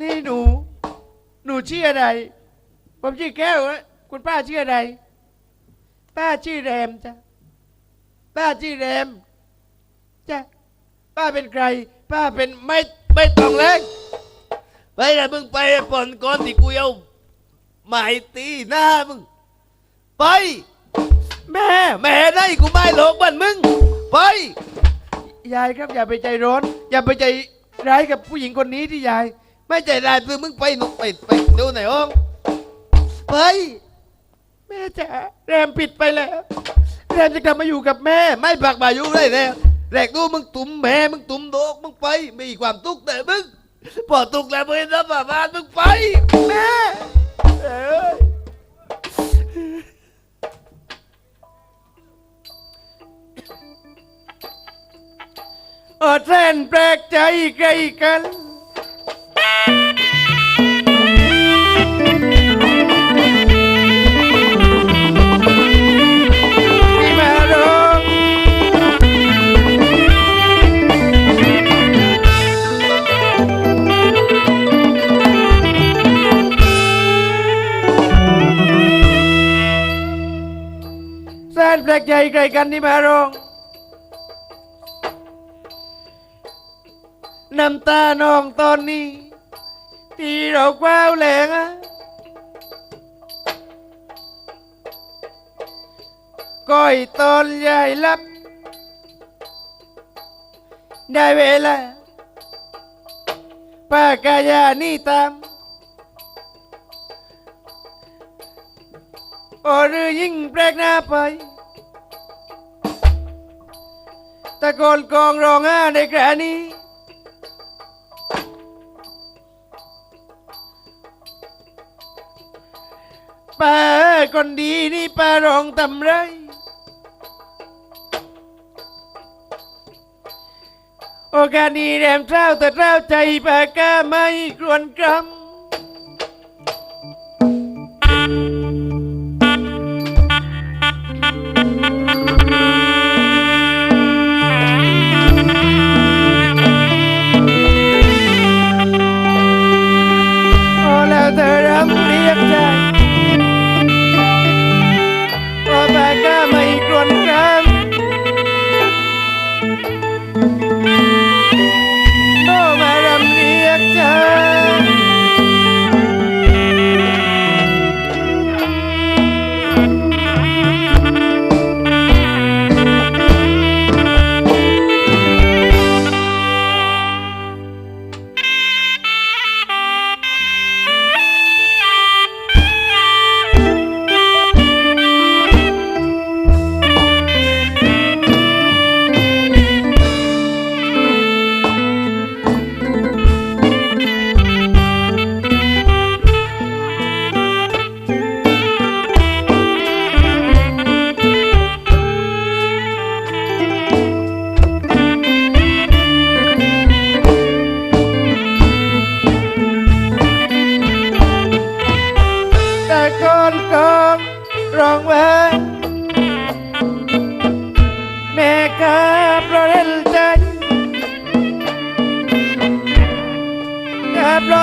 นี่หนู หนูชื่ออะไร ผมชื่อแก้วนะคุณป้าชื่ออะไร ป้าชื่อแรมจ้ะ ป้าชื่อแรมจ้ะ ป้าเป็นใคร ป้าเป็นไม่ไม่ต้องเล่นไปเลยมึงไปปอนก่อนที่กูเอาไม้ตีหน้ามึง ไป แม่ แม่ได้กูไม่หลอกบ้านมึง ไป ยายครับอย่าไปใจร้อน อย่าไปใจร้ายกับผู้หญิงคนนี้ที่ยาย ไม่ใจร้ายคือมึงไปหนุกไปไปดูไหนห้องไปแม่จ๋าแรมปิดไปแล้ว แรมจะกลับมาอยู่กับแม่ ไม่ปักบาอยู่ได้แล้วแรกดูมึงตุ่มแม่มึงตุ่มโดกมึงไปไม่มีความทุกข์แต่มึงพอทุกข์แล้วมึงรับบ้านมึงไปแม่เอ้ยโอ้แทนแปลกใจไกลกัน แสนแปลกใจไกลกันที่มาร้องน้ำตาน้องตอนนี้ ที่เราเฝ้าแหลงอะก้อยตอนใหญ่ลับ ได้เวลาป้ากายานี่ตามโอหรือยิ่งแปลกหน้าไปะโกนกองร้องไห้ในกรนี้ป้าคนดีนี่ป้าร้องทำไร โอกาสนี้แรมเช้าแต่เช้าใจป้าก้าไม่กรวนกรำ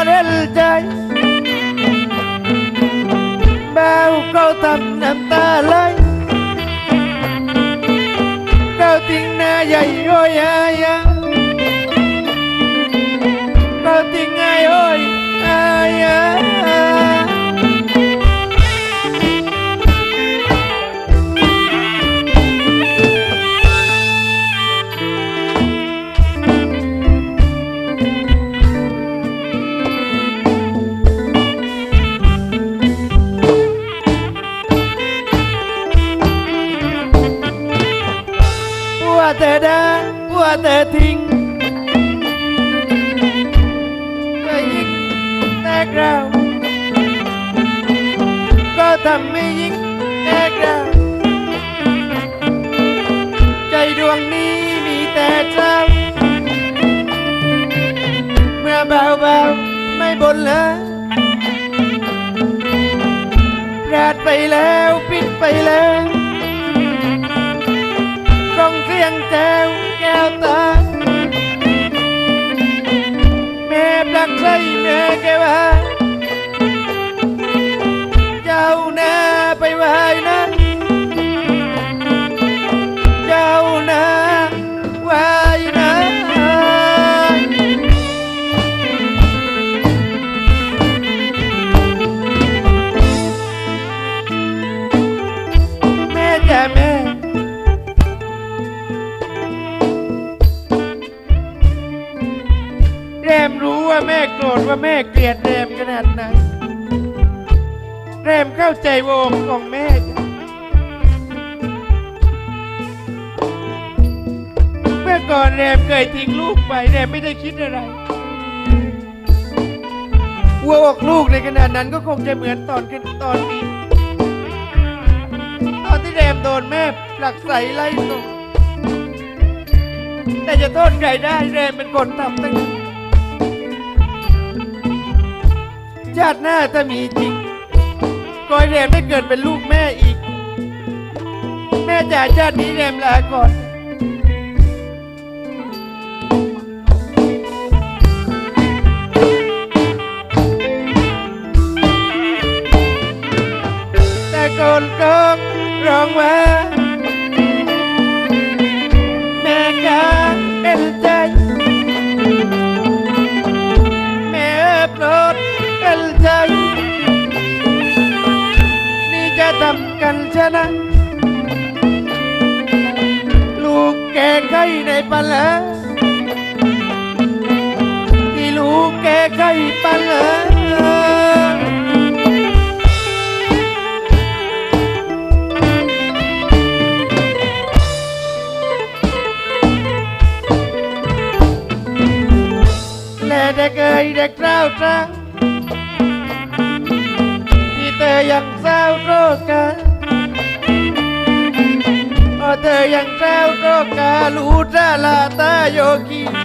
กาเพราะเล่นใจบ่าวเขาทำน้ ทิ้งไม่ยิ่งแตกเราก็ทำไม่ยิ่งแตกเราใจดวงนี้มีแต่เจ้าเมื่อเบาๆไม่บนเลยพลาดไปแล้วปิดไปแล้วร้องเสียง แก้วตาแม่ปลักใจแม่แกว่า เจ้าหน้าไปไว้นะ ใจวงของแม่จ้ะเมื่อก่อนแรมเคยทิ้งลูกไปแรมไม่ได้คิดอะไรวัวอกลูกในขณะนั้นก็คงจะเหมือนตอนขึ้นตอนนี้ ตอนที่แรมโดนแม่ผลักใสไล่ส่งแต่จะโทษใครได้แรมเป็นคนทำตั้งชาติหน้าถ้ามีจริง ก็ให้แรมได้เกิดเป็นลูกแม่อีก แม่จ๋าชาตินี้แรมลาก่อน ข่ โอ้เธอยัง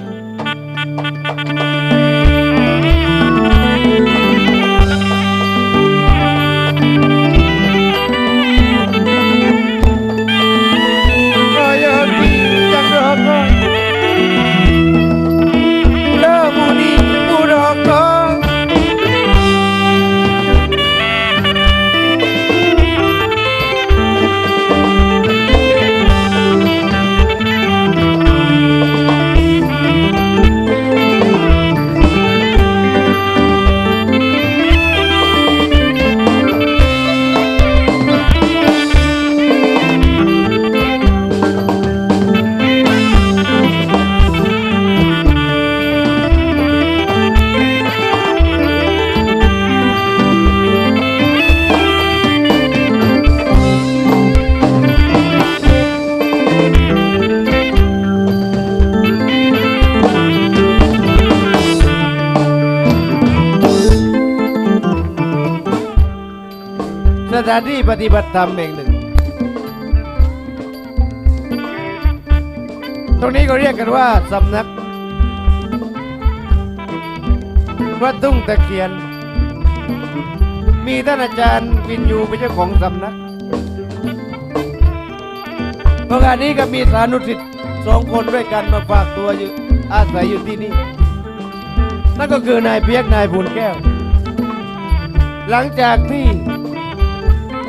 สถานที่ปฏิบัติธรรมแห่งหนึ่ง ตรงนี้ก็เรียกกันว่าสำนักวัดทุ่งตะเคียน มีท่านอาจารย์วินยูเป็นเจ้าของสำนักโอกาสนี้ก็มีสานุสิทธิ์สองคนด้วยกันมาฝากตัวอยู่อาศัยอยู่ที่นี่ นั่นก็คือนายเพียกนายพูนแก้ว หลังจากที่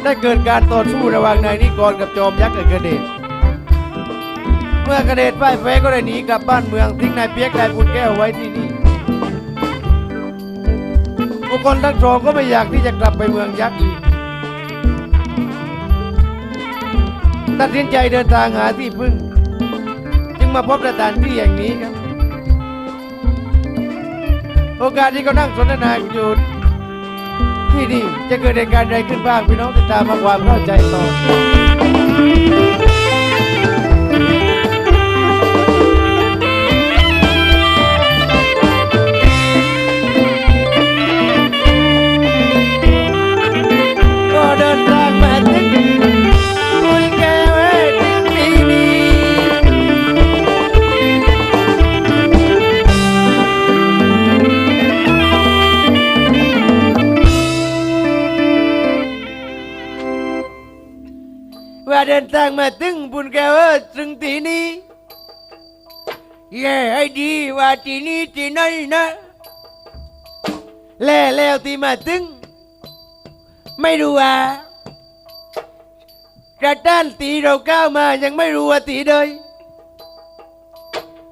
ได้เกิดการต่อสู้ระหว่างนายนิกรกับจอมยักษ์กับกระเดชเมื่อกระเดชพ่ายแพ้ก็ได้หนีกลับบ้านเมืองทิ้งนายเปียกนายบุญแก้วไว้ที่นี่บุคคลทั้งสองก็ไม่อยากที่จะกลับไปเมืองยักษ์อีกตัดสินใจเดินทางหาที่พึ่ง จึงมาพบสถานที่อย่างนี้ครับ โอกาสที่เขานั่งสนทนาอยู่ ที่นี่จะเกิดเหตุการณ์ใดขึ้นบ้างพี่น้องติดตามมาความเข้าใจต่อ ว่าเดินทางมาถึงบุญแก้วถึงที่นี้แย่ให้ดีว่าที่นี้ที่ไหนนะ แล้วแล้วที่มาถึง ไม่รู้ว่ากระด้านตีเราก้าวมายังไม่รู้ว่าตีเลย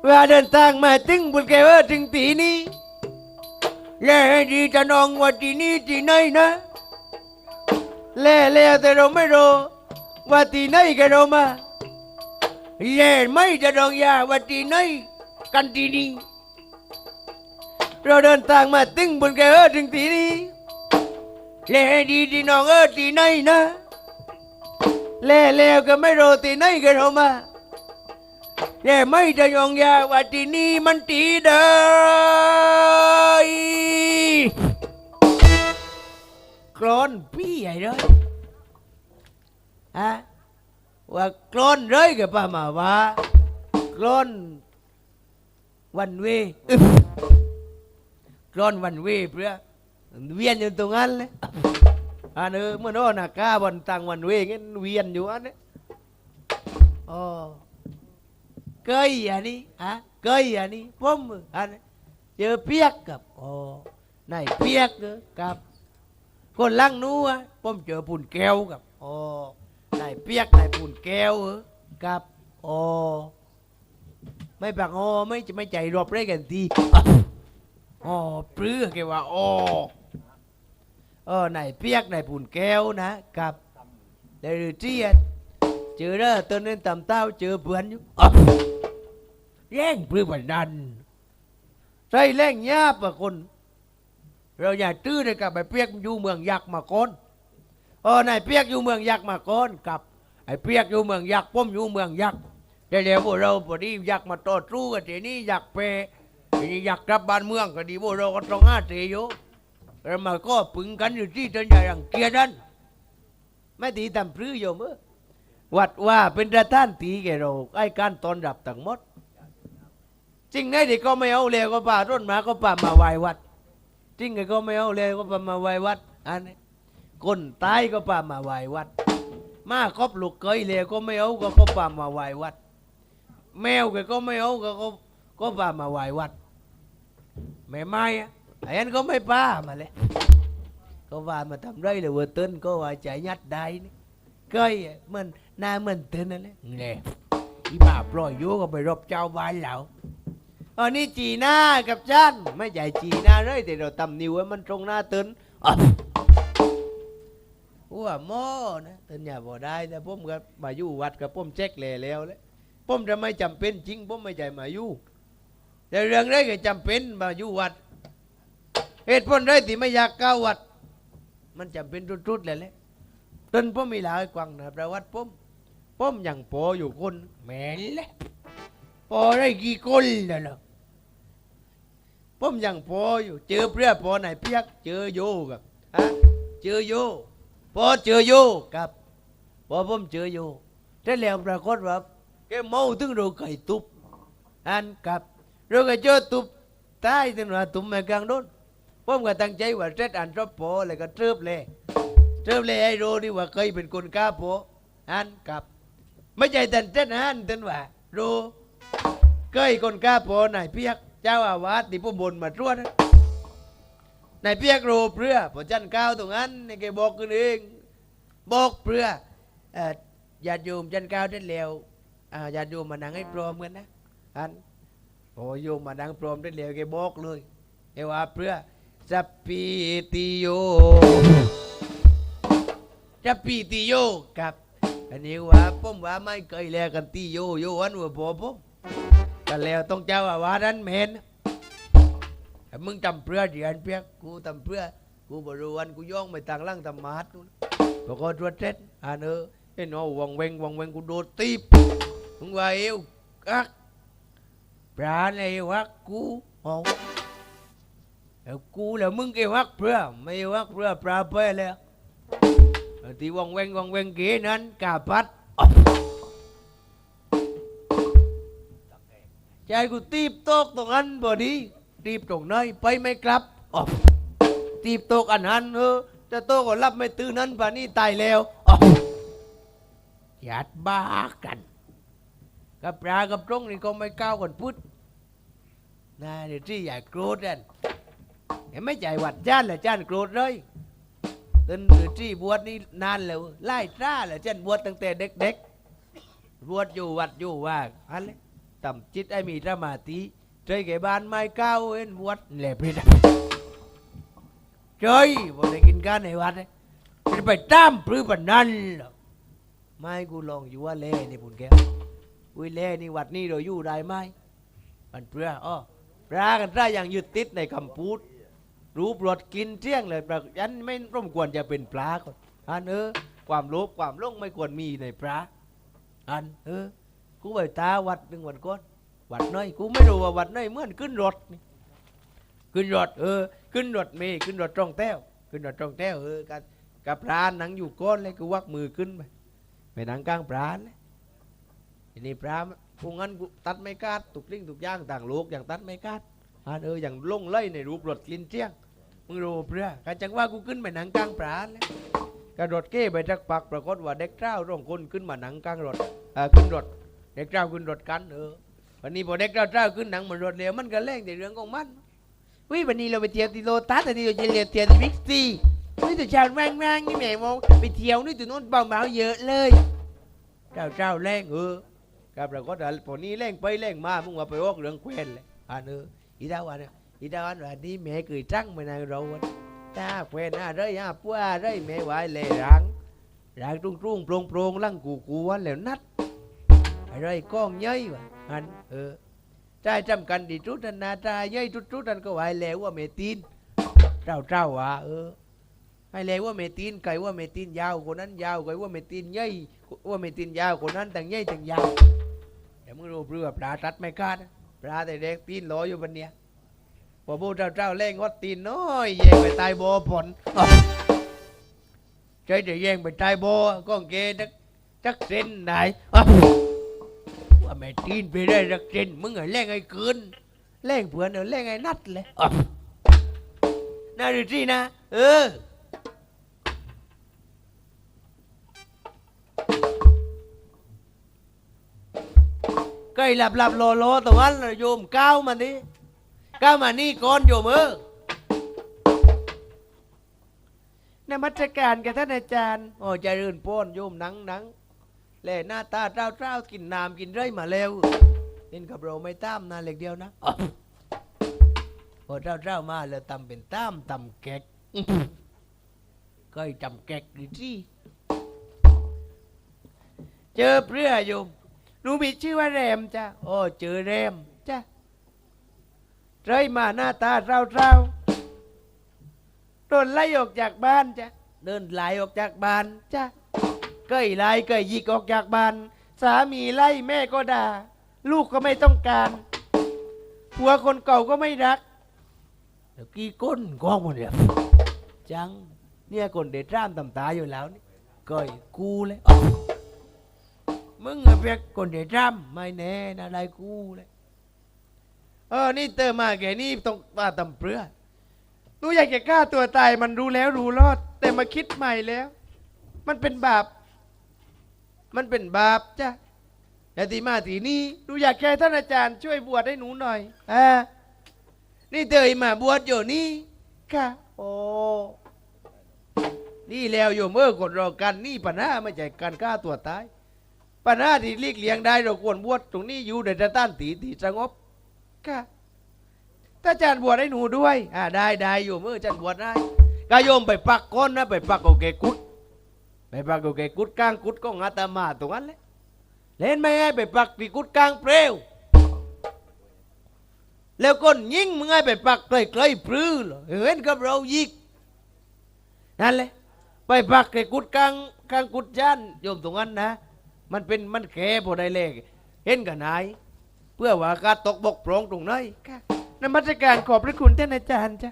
ว่าเดินทางมาถึงบุญแก้วถึงตีนี้แย่ให้ดีจะนองว่าที่นี้ที่ไหนนะแล้วแล้วแต่เราไม่รู้ ว่าที่ไหนกันเรามาแย่ไม่จะดองยาว่าที่ไหนกันที่นี่เราเดินทางมาตึงบนแกเออถึงทีนี้เล่ดีที่น้องเออที่ไหนนะเล่แล้วก็ไม่รู้ที่ไหนกันเรามาเล่ไม่จะยองยาว่าที่นี่มันตีเดยกรอนพี่ใหญ่เลย ฮะว่ากรอนเลยกับป้ามาว่ากรอนวันเวกรอนวันเวเพื่อเวียนอยู่ตรงนั้นเลยอันเออเมื่อโน่นนะก้าบนตังวันเวงั้นเวียนอยู่อันนี้อ๋อเกยอันนี้ฮะเกยอันนี้ผมอันเจอเปียกกับอ๋อไหนเปียกกับคนลังนู้อะผมเจอปุ่นแก้วกับอ๋อ ไหนเปียกไหนปุ่นแก้วเออกับออไม่ปักออไม่จะไม่ใจรอบเร่กันทีอ๋อปลื้อแกว่าอ๋อเออไหนเปียกไหนปุ่นแก้วนะกับเดี๋ยวเจียดเจอเด้อตอนนั้นตำเต้าเจอเพื่อนอยู่แย่งปลื้มดันใส่แรงยาบอะคน เราอย่าตื้อเลยกับไอ้เปียกอยู่เมืองยักษ์มาก่อน ออนายเปียกอยู่เมืองยักษ์มาก่อนกับไอ้เปียกอยู่เมืองยักษ์ผมอยู่เมืองยักษ์เดี๋ยวพวกเราพอดียักษ์มาต่อสู้กันทีนี้ยักษ์เปทีนี้ยักษ์กลับบ้านเมืองก็ดีพวกเราก็ต้องห้าเตยอยู่แล้วมาก็ปึงกันอยู่ที่จนอย่ารังเกียจนั้นไม่ตีทำพลื้อโยมเออวัดว่าเป็นระธานตีแกเราไอ้การตอนรับทั้งหมดจริงไงเด็กก็ไม่เอาเลยก็ป่าต้นมาก็ป่ามาไหว้วัดจริงไงก็ไม่เอาเลยก็ป่ามาไหว้วัดอันนี้ คนตายก็ป่ามาไหว้วัด มาครบลูกเคยเลยก็ไม่เอาก็ก็ป่ามาไหว้วัด แมวแกก็ไม่เอาก็ก็ก็ป่ามาไหว้วัดแม่ไม้อะไอ้อันก็ไม่ป้ามาเลยก็ว่ามาทำไรเลยเวอร์เต้นก็ว่าใจยัดได้นี่เคยอะมันหน้าเหมันเต้นนั่นแหละเนี่ยที่บ้าปล่อยโยก็ไปรบเจ้าบ้านแล้วอันนี้จีหน้ากับจันไม่ใหญ่จีหน้าเลยแต่เราตำนิ้วไว้มันตรงหน้าตึนอ๊ะ ว่าหม้อนะตึนอย่าบอกได้แต่ผมก็มาอยู่วัดกับผมเช็คเลยแล้วเลยผมจะไม่จำเป็นจริงผมไม่ใจมาอยู่แต่เรื่องได้ก็จำเป็นมาอยู่วัดเหตุผลได้ที่ไม่อยากก้าววัด มันจำเป็นรุดๆเลยแหละตึนผมมีหลายกวังนะประวัติผมผมยังโปอยู่คนแม่นแหละพอได้กี่คนแล้วล่ะผมยังพออยู่ เจอเพื่อพอไหนเปียก เจอโยกับฮะเจอโย พอเจอโยกับพอผมเจอโยแต่แล้วปรากฏว่าแกเมาถึงเราไก่ตุบอันกับเราก็เจอตุบตายถึงว่าตุบไม่กลางโดนผมก็ตั้งใจว่าเจ็ดอันรบพอเลยก็เทิบเลยเทิบเลยไอ้โรนี่ว่าเคยเป็นคนกล้าพออันกับ ไม่ใช่แต่เจ็ดอันแต่ว่าโรเคยคนกล้าพอนายเปียก เจ้าอาวาสที่ผมบนมาตรวจ นะนายเปียกโรเปลือพอจันก้าวตรงนั้นในแกบอกกันเองบอกเปลือเอ่อญาติโยมจันก้าวได้แล้วอ่าญาติโยมมานั่งให้พร้อมกันนะอันโอ้โยมมานั่งพร้อมได้แล้วแกบอกเลยแกว่าเปลือสัพพิติโยสัพพิติโยครับอันนี้ว่าผมว่าไม่เคยแลกันตีโยโยอันว่าพอผมกันแล้วต้องเจ้าอาวานั้นเมน มึงทำเพื่อเดียนเปียกกูทำเพื่อกูบริวันกูย่องไปทางล่างทำมาดนู่นพอก็ตรวจเสร็จอ่านเออไอ้หนอวังเวงวังเวงกูโดนตีบมึงว่าเอวกักปราณไอ้วักกูเอาเอากูแล้วมึงไอ้วักเพื่อไม่เอวักเพื่อปลาไปแล้วเอาที่วังเวงวังเวงเก๋นั้นกาพัดใจกูตีบโตกตรงนั้นพอดี ตีบตรงไหนไปไม่กลับออตีบโตกอันนั้นเออจะโตก็รับไม่ตื่นนั้นป่านนี้ตายแล้วออหยาดบ้ากันกับปลากับตรงนี่ก็ไม่ก้าวกันพุทธนะเดี๋ยวที่ใหญ่โกรธกันเห็นไม่ใจหวัดจ้านแหละจ้านโกรธเลยตึนหรือที่บวชนี่นานแล้วไล่จ้าแหละจ้านบวชตั้งแต่เด็กๆบวชอยู่วัดอยู่ว่าอะไรต่ำจิตไอ้มีสมาธิ ใจแก่บ้านไม่ก้าเอ็นวัดแหลบเลยนะเจ้ยบ่ได้กินกันในวัดเลยจะไปตามปรือปนนั้นหรอไม่กูลองอยู่ว่าเล่นี่ปุ่นแก้วอุ้ยเล่นี่วัดนี่เราอยู่ได้ไหมปันเปลืออ้อปลากันได้อย่างยึดติดในคำพูด รู้ปลดกินเที่ยงเลยปลายันไม่ร่มควรจะเป็นปลาก่อนอันเออ ความโลภความหลงไม่ควรมีในปลาอันเออกูไปตาวัดหนึ่งวันก่อน วัดน้อยกูไม่รู้ว่าวัดน้อยเมื่อนขึ้นรถนี่ขึ้นรถเออขึ้นรถเมย์ขึ้นรถตรงแต้วขึ้นรถตรงแต้วเออกับกับพรานนั่งอยู่ก้นเลยกูวักมือขึ้นไปไปนั่งกลางพรานเลยทีนี้พรานพวกนั้นตัดไม่กาดตุกลิ่งตุกย่างต่างโลกอย่างตัดไม่กาดอันเอออย่างลงไล่ในรูปรถลินเจียงมึงรู้เพื่อการจังว่ากูขึ้นไปนั่งกลางพรานเลยกระโดดเก้ไปจักปักปรากฏว่าเด็กเจ้าร่องคนขึ้นมาหนังกลางรถเออขึ้นรถเด็กเจ้าขึ้นรถกันเออ วันนี้พอเด็กเจ้าเจ้าขึ้นหนังเหมือนรถเร็วมันก็เร่งในเรื่องของมันวิวันนี้เราไปเที่ยวที่โลตัสอันนี้เราจะเรียนเที่ยวที่บิ๊กซีนี่ตัวชาวแม่งๆนี่แม่มองไปเที่ยวนี่ตัวโน้นเบาเบาๆเยอะเลยเจ้าเจ้าแรงเออกับเราก็แต่พอนี้แรงไปแรงมามึงว่าไปวอกเรื่องเควนเลยอ่านเอออีดาวันนี่ยอีดาวันวันนี้แม่เคยจังไปในเราวันตาเควนอะไรฮะปัวอะไรแม่ไหวเลยรังรังตุ้งตุ้งๆโปร่งโปร่งๆลังกูกูวันแล้วนัด อะไรก้องย่อยวะอันเออใจจำกันดีทุดนาตาย่อยทุดทุดันก็ไหวแล้วว่าเมตีนเจ้าเจ้าวะเออให้แล้วว่าเมตีนไก่ว่าเมตีนยาวคนนั้นยาวไก่ว่าเมตีนย่อยว่าเมตีนยาวคนนั้นต่างย่อยต่างยาวแต่มึงรู้เรือปลาตัดไม่คาดปลาแต่เด็กตีนลอยอยู่บนเนี้ยพอบูเจ้าเจ้าแรงวัดตีนน้อยแย่งไปตายโบผลใจจะแย่งไปตายโบก้องเกจักจักเส้นไหนอ แม่ตีนไปได้รักเจนมึงไอ้แรงไอ้เกินแรงเผื่อนเอาแรงไอ้นัดเลยอะน่าดูสินะ เออ ก็ไอ้หลับหลับโลโลตรงนั้นน่ะโยมก้าวมานี่ก้าวมานี่ก่อนโยมเออนมัสการกับท่านอาจารย์ โอ้เจริญพรโยมหนังหนัง แล่หน้าตาเจ้าเจ้ากินน้ำกินไรมาแล้วเห็นกับเราไม่ตามนะเล็กเดียวนะอ๊ะพอเจ้าเจ้ามาแล้วตำเป็นตามตำแกกก็จำแกกดีที่เจอเพื่อโยมหนูมีชื่อว่าแรมจ้ะโอ้เจอแรมจ้ะไรมาหน้าตาเจ้าเจ้าโดนไล่ออกจากบ้านจ้ะเดินไล่ออกจากบ้านจ้ะ เกยไล่เกยยิกออกจากบ้าน สามีไล่แม่ก็ด่า ลูกก็ไม่ต้องการผัวคนเก่าก็ไม่รักเดี๋ยวกี้ก้นกองหมดเลยจังเนี่ยคนเด็ดร่ามตำตาอยู่แล้วนี่เกยกูเลยมึงอะเพียกคนเด็ดร่ามไม่แน่นะอะไรกูเลยเออนี่เติมมาแกนี่ต้องมาตำเปลือหนูอยากจะฆ่าตัวตายมันรู้แล้วรู้รอด แต่มาคิดใหม่แล้ว มันเป็นบาป มันเป็นบาปจ้ะแต่ทีมาทีนี้ดูอยากแค่ท่านอาจารย์ช่วยบวชให้หนูหน่อยอ่านี่เตยมาบวชอยู่นี่ค่ะ โอ้นี่แล้วโยมเมื่อกดรอกันนี่ปัญหาไม่ใช่การฆ่าตัวตายปัญหาที่เลีกเลี่ยงได้เราควรบวชตรงนี้อยู่ในสถานตีตีสงบค่ะถ้าอาจารย์บวชให้หนูด้วย อ่าได้ได้โยมเมื่ออาจารย์บวชได้ก็โยมไปปักก้นนะไปปักโอเคกุด ไปปักโอเคกุดกลางกุดก็อาตมาตรงนั้นแหละเล่นไม่ให้ไปปักที่กุดกลางเปลวแล้วคนยิงมึงให้ไปปักใกล้ๆปลื้อเหรอเห็นกับเรายิกนั่นแหละไปปักไอ้กุดกลางกลางกุดจันโยมตรงนั้นนะ มันเป็นมันแค่พอได้เลขเห็นกันไหนายเพื่อว่าการตกบกพร่องตรงไหนค่ะนมัสการขอบพระคุณท่านอาจารย์จ้ะ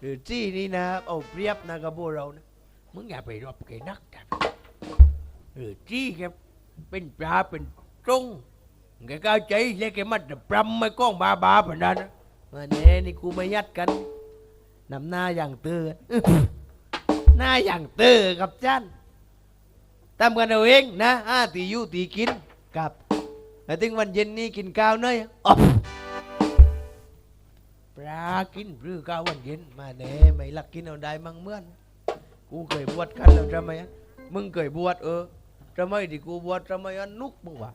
หรือจี้นี่นะเอาเปรียบนะกับพวกเรานะมึงอย่าไปรบแกนักกันหรือจี้แกเป็นปลาเป็นตรงแกก้าวใจแล้วแกมันจะปรำไม่ก้องบาบาแบบนั้นนะมาเน่นี่กูไม่ยัดกันนำหน้าอย่างเตือนหน้าอย่างเตือกับจันทำกันเอาเองนะอ้าตีอยู่ตีกินกับแล้วถึงวันเย็นนี้กินข้าวเนยอ๊อบ ปลากินหรือก้าวันเย็นมาแน่ไม่ลักกินเอาได้มั่งเมื่อน กูเคยบวชกันแล้วทำไมอะมึงเคยบวชเออทำไมที่กูบวชทำไมอันนุกมึงวะ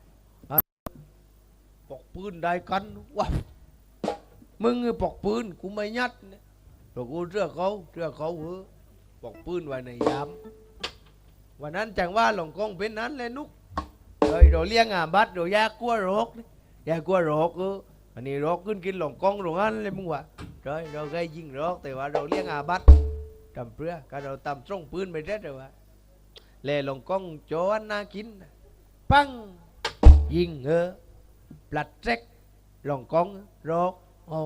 ปอกปืนได้กันวะมึงไอ้ปอกปืนกูไม่ยัดเนี่ยแต่กูเชื่อเขาเชื่อเขาเออปอกปืนไว้ในยามวันนั้นจังว่าหลงกองเป็นนั้นเลยนุกเฮ้ยเราเลี้ยงอาบัตเราอยากกลัวโรคนี่อยากกลัวโรคเออ อันนี้โรคขึ้นกินหลงกองหลงอันเลยมึงวะเฮ้ยเราเคยยิงโรคแต่ว่าเราเลี้ยงอาบัตทำเพื่อก็เราตำตรงปืนไปได้เลยวะแลหลงกองโจอันน่ากิน ปังยิงเออปลัดเซ็กหลงกองรคโอ้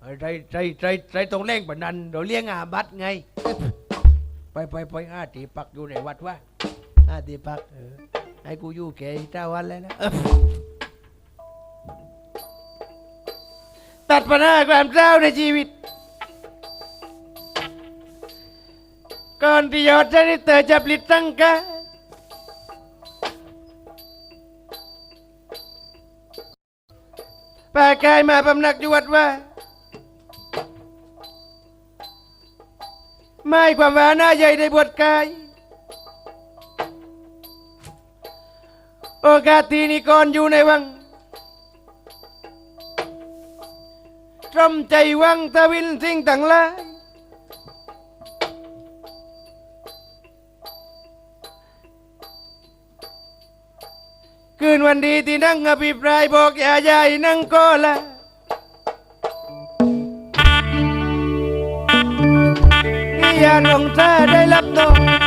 ไอ้ใจใจใจใจตรงแรงปะนันเราเลี้ยงอาบัตไง ไปไปไปอาตีปักอยู่ในวัดวะอาตีปักเออให้กูอยู่แก่เจ้าวันแล้วนะ ปัญหาความเศร้าในชีวิต ก่อนที่ยอดจะได้เตอจะปลิดตั้งกาป่ากายมาพำนักอยู่วัดว่า ไม่ความว่าหน้าใหญ่ได้บวชกาย โอกาสทีนี้ก่อนอยู่ในวัง ตรมใจวังทวินสิ่งต่างหลายคืนวันดีที่นั่งอภิปรายบอกอย่าใหญ่นั่งก็ละนิยานองท่าได้รับนอง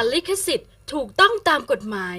การลิขสิทธิ์ถูกต้องตามกฎหมาย